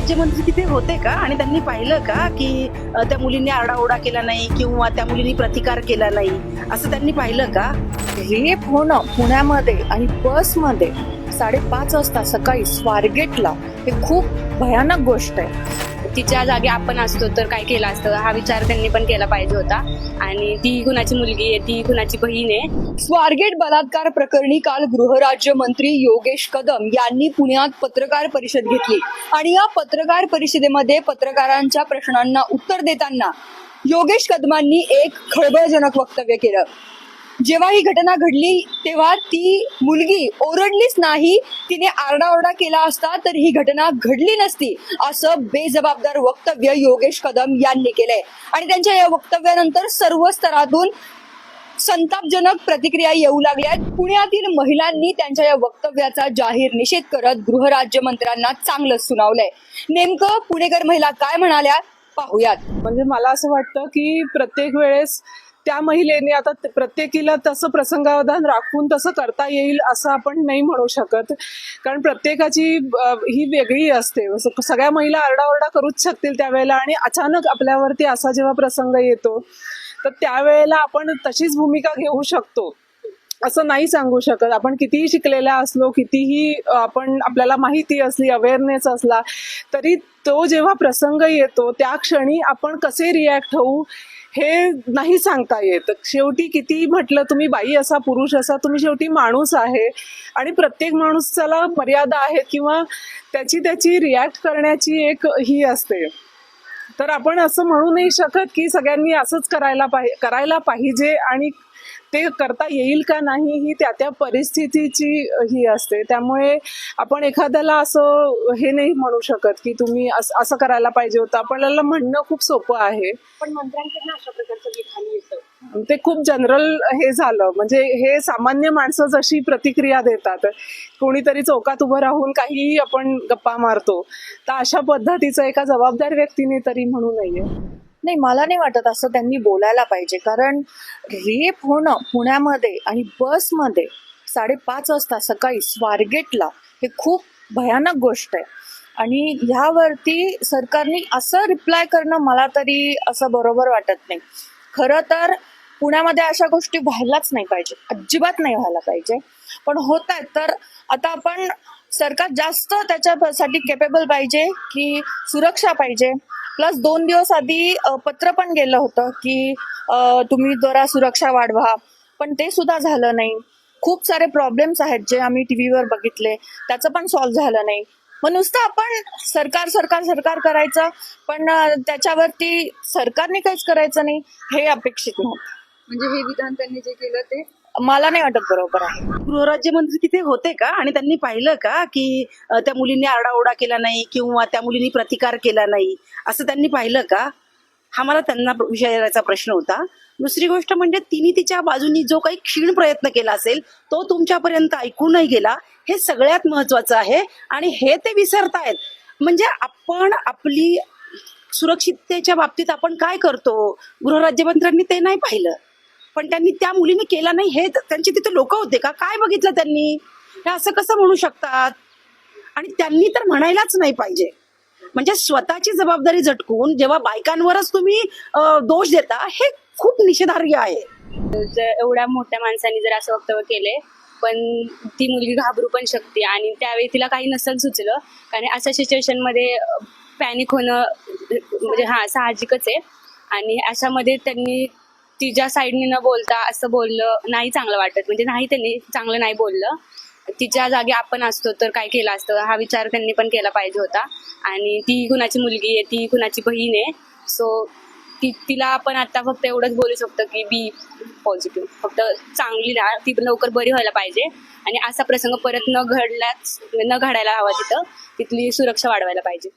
राज्यमंत्री तिथे होते का? आणि त्यांनी पाहिलं का की त्या मुलींनी आरडाओरडा केला नाही किंवा त्या मुलींनी प्रतिकार केला नाही? असं त्यांनी पाहिलं का? हे होणं पुण्यामध्ये आणि बसमध्ये साडेपाच वाजता सकाळी स्वारगेटला हे खूप भयानक गोष्ट आहे. तिच्या जागी आपण असतो तर काय केलं असतं हा विचार त्यांनी पण केला पाहिजे होता. आणि ती कुणाची मुलगी आहे ती कुणाची बहीण आहे. स्वारगेट बलात्कार प्रकरणी काल गृहराज्यमंत्री योगेश कदम यांनी पुण्यात पत्रकार परिषद घेतली. आणि या पत्रकार परिषदेमध्ये पत्रकारांच्या प्रश्नांना उत्तर देताना योगेश कदमांनी एक खळबळजनक वक्तव्य केलं. जेव्हा ही घटना घडली तेव्हा ती मुलगी ओरडलीच नाही. तिने आरडाओरडा केला असता तर ही घटना घडली नसती असं बेजबाबदार वक्तव्य योगेश कदम यांनी केलंय. आणि त्यांच्या या वक्तव्यानंतर सर्व स्तरातून संतापजनक प्रतिक्रिया येऊ लागल्या. पुण्यातील महिलांनी त्यांच्या या वक्तव्याचा जाहीर निषेध करत गृहराज्यमंत्र्यांना चांगलंच सुनावलंय. नेमकं पुणेकर महिला काय म्हणाल्या? पाहूयात. म्हणजे मला असं वाटतं की प्रत्येक वेळेस त्या महिलेने आता प्रत्येकीला तसं प्रसंगावधान राखून तसं करता येईल असं आपण नाही म्हणू शकत. कारण प्रत्येकाची ही वेगळी असते. सगळ्या महिला आरडाओरडा करूच शकतील त्यावेळेला आणि अचानक आपल्यावरती असा जेव्हा प्रसंग येतो तर त्यावेळेला आपण तशीच भूमिका घेऊ शकतो. असं नाही सांगू शकत. आपण कितीही शिकलेल्या असलो कितीही आपण आपल्याला माहिती असली अवेअरनेस असला तरी तो जेव्हा प्रसंग येतो त्या क्षणी आपण कसे रिॲक्ट होऊ हे नाही सांगता येत. शेवटी किती म्हटलं तुम्ही बाई असा पुरुष असा तुम्ही शेवटी माणूस आहे. आणि प्रत्येक माणूसाला मर्यादा आहेत किंवा त्याची त्याची रिॲक्ट करण्याची एक ही असते. तर आपण असं म्हणू नाही शकत की सगळ्यांनी असंच करायला पाहिजे करायला पाहिजे आणि ते करता येईल का नाही ही त्या त्या परिस्थितीची ही असते. त्यामुळे आपण एखाद्याला असं हे नाही म्हणू शकत की तुम्ही असं असं करायला पाहिजे होतं. आपल्याला म्हणणं खूप सोपं आहे. पण मंत्र्यांकडनं अशा प्रकारचं विधान येतं ते खूप जनरल हे झालं. म्हणजे हे सामान्य माणसं जशी प्रतिक्रिया देतात कोणीतरी चौकात उभं राहून काहीही आपण गप्पा मारतो तर अशा पद्धतीचं एका जबाबदार व्यक्तीने तरी म्हणू नये. नाही मला नाही वाटत असं त्यांनी बोलायला पाहिजे. कारण रेप होणं पुण्यामध्ये आणि बसमध्ये साडेपाच वाजता सकाळी स्वारगेटला हे खूप भयानक गोष्ट आहे. आणि ह्यावरती सरकारने असं रिप्लाय करणं मला तरी असं बरोबर वाटत नाही. खरं तर पुण्यामध्ये अशा गोष्टी व्हायलाच नाही पाहिजे. अजिबात नाही व्हायला पाहिजे. पण होत आहेत. तर आता आपण सरकार जास्त त्याच्यासाठी केपेबल पाहिजे की सुरक्षा पाहिजे. प्लस दोन दिवस आधी पत्र पण गेलं होतं की तुम्ही जरा सुरक्षा वाढवा. पण ते सुद्धा झालं नाही. खूप सारे प्रॉब्लेम्स आहेत जे आम्ही टीव्हीवर बघितले. त्याचं पण सॉल्व्ह झालं नाही. मग नुसतं आपण सरकार सरकार सरकार करायचं पण त्याच्यावरती सरकारने काहीच करायचं नाही हे अपेक्षित नव्हतं म्हणजे हे विधान त्यांनी जे केलं ते? मला नाही वाटत बरोबर आहे. गृहराज्यमंत्री तिथे होते का? आणि त्यांनी पाहिलं का की अ, त्या मुलींनी आरडाओरडा केला नाही किंवा त्या मुलींनी प्रतिकार केला नाही? असं त्यांनी पाहिलं का? हा मला त्यांना विचारायचा प्रश्न होता. दुसरी गोष्ट म्हणजे तिने तिच्या बाजूनी जो काही क्षीण प्रयत्न केला असेल तो तुमच्यापर्यंत ऐकून नाही गेला. हे सगळ्यात महत्वाचं आहे आणि हे ते विसरतायत. म्हणजे आपण आपली सुरक्षिततेच्या बाबतीत आपण काय करतो? गृहराज्यमंत्र्यांनी ते नाही पाहिलं. पण त्यांनी त्या मुलीने केला नाही हे त्यांचे तिथे लोक होते का? काय बघितलं त्यांनी? हे असं कसं म्हणू शकतात? आणि त्यांनी तर म्हणायलाच नाही पाहिजे. म्हणजे स्वतःची जबाबदारी झटकून जेव्हा बायकांवरच तुम्ही दोष देता हे खूप निषेधार्ह आहे. एवढ्या मोठ्या माणसांनी जर असं वक्तव्य केले पण ती मुलगी घाबरू पण शकते आणि त्यावेळी तिला काही नसेल सुचलं कारण अशा सिच्युएशनमध्ये पॅनिक होणं म्हणजे हा साहजिकच आहे. आणि अशामध्ये त्यांनी तिच्या साईडने न बोलता असं बोललं नाही चांगलं वाटत. म्हणजे नाही त्यांनी चांगलं नाही बोललं. तिच्या जागी आपण असतो तर काय केलं असतं हा विचार त्यांनी पण केला पाहिजे होता. आणि ती कुणाची मुलगी आहे ती कुणाची बहीण आहे. सो ती तिला आपण आता फक्त एवढंच बोलू शकतो की बी पॉझिटिव्ह फक्त चांगली राहा ती लवकर बरी व्हायला पाहिजे. आणि असा प्रसंग परत न घडलाच न घडायला हवा तिथं. तिथली सुरक्षा वाढवायला पाहिजे.